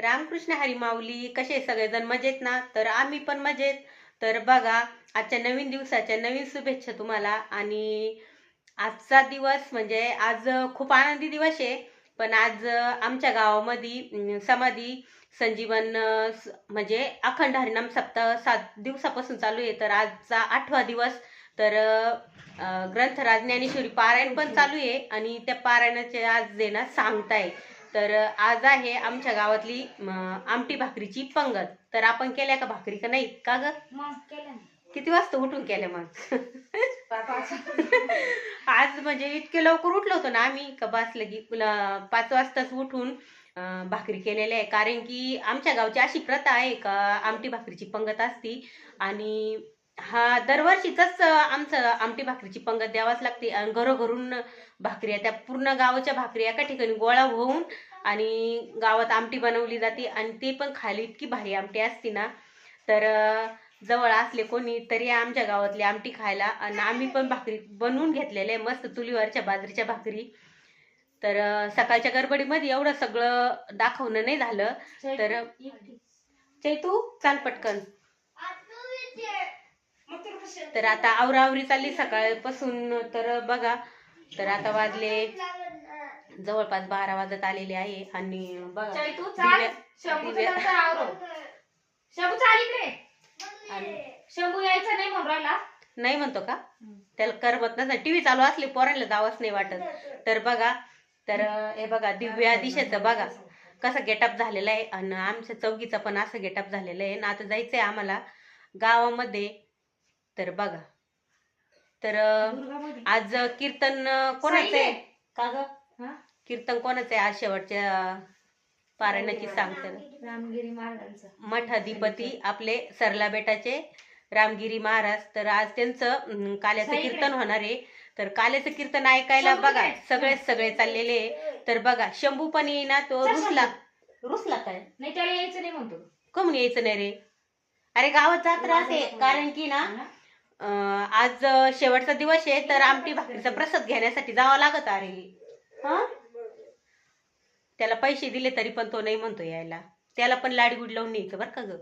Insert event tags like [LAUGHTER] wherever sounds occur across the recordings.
रामकृष्ण हरिमाऊली कसे सगळेजण मजेत ना? तर आम्ही पण मजेत. तर बघा आजच्या नवीन दिवसाच्या नवीन शुभेच्छा तुम्हाला. आणि आजचा दिवस म्हणजे आज खूप आनंदी दिवस आहे. पण आज आमच्या गावामध्ये समाधी संजीवन म्हणजे अखंड हरिनाम सप्ताह सात दिवसापासून चालू आहे. तर आजचा आठवा दिवस. तर ग्रंथराज ज्ञानेश्वरी पारायण पण चालू आहे. आणि त्या पारायणाचे आज जे ना सांगताय तर आज आहे आमच्या गावातली आमटी भाकरीची पंगत. तर आपण केल्या का भाकरी का नाही? का ग. किती वाजता उठून केल्या मग. [LAUGHS] आज म्हणजे इतके लवकर उठलो होतो ना आम्ही का बस लगी पाच वाजताच उठून भाकरी केलेल्या आहे. कारण की आमच्या गावची अशी प्रथा आहे का आमटी भाकरीची पंगत असती आणि हा दरवर्षीच आमचं आमटी भाकरीची पंगत द्यावाच लागते. आणि घरोघरून भाकरी त्या पूर्ण गावाच्या भाकरी एका ठिकाणी गोळा होऊन आणि गावात आमटी बनवली जाते. आणि ते पण खाली इतकी भारी आमटी असती ना. तर जवळ असले कोणी तरी आमच्या गावातली आमटी खायला आणि आम्ही पण भाकरी बनवून घेतलेले मस्त चुलीवरच्या बाजरीच्या भाकरी. तर सकाळच्या गडबडीमध्ये एवढं सगळं दाखवणं नाही झालं. तर. चैतू चाल पटकन. तर आता आवरावरी चालली सकाळपासून. तर बघा तर आता वाजले जवळपास बारा वाजत आलेले आहे. आणि बघा शंभू यायचा नाही म्हणून राहिला. नाही म्हणतो का? त्याला करमत नसतं. टीव्ही चालू असली पोरांना जावंच नाही वाटत. तर बघा तर हे बघा दिव्या दिशेचं बघा कसं गेटअप झालेलं आहे. आणि आमच्या चौकीचं पण असं गेटअप झालेलं आहे. आणि आता जायचंय आम्हाला गावामध्ये. तर बघा. तर. आज कीर्तन कोणाचं आहे. का ग? हा? कीर्तन कोणाचं आहे? आज शेवटच्या पारायणाची सांगते रामगिरी महाराजांचं. मठाधिपती आपले सरला बेटाचे रामगिरी महाराज. तर आज त्यांचं काल्याचं. कीर्तन होणार आहे. तर काल्याचं कीर्तन ऐकायला बघा? सगळे सगळे चाललेले. तर बघा शंभू पण येईना तो रुसला. रुसला काय? नाही त्याला यायचं नाही म्हणतो. कमून यायचं नाही रे? अरे गावात जात राहते कारण की ना? आज शेवटचा दिवस आहे तर आमटी भाकरीचा प्रसाद घेण्यासाठी जावं लागत अरे हा? त्याला पैसे दिले तरी पण तो नाही म्हणतो यायला. त्याला पण लाडगुड लावून न्यायचं बरं का ग?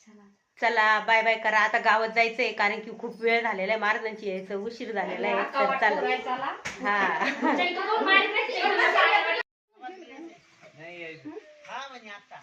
चला. चला बाय बाय करा. आता गावात जायचंय कारण की खूप वेळ झालेला आहे. महाराजांची यायचं उशीर झालेला आहे. अक्का [LAUGHS] तर वाटतो चला काय चला. हा चैतू दोन मारीत नाही, चैतूला सांगायला हा म्हणजे आता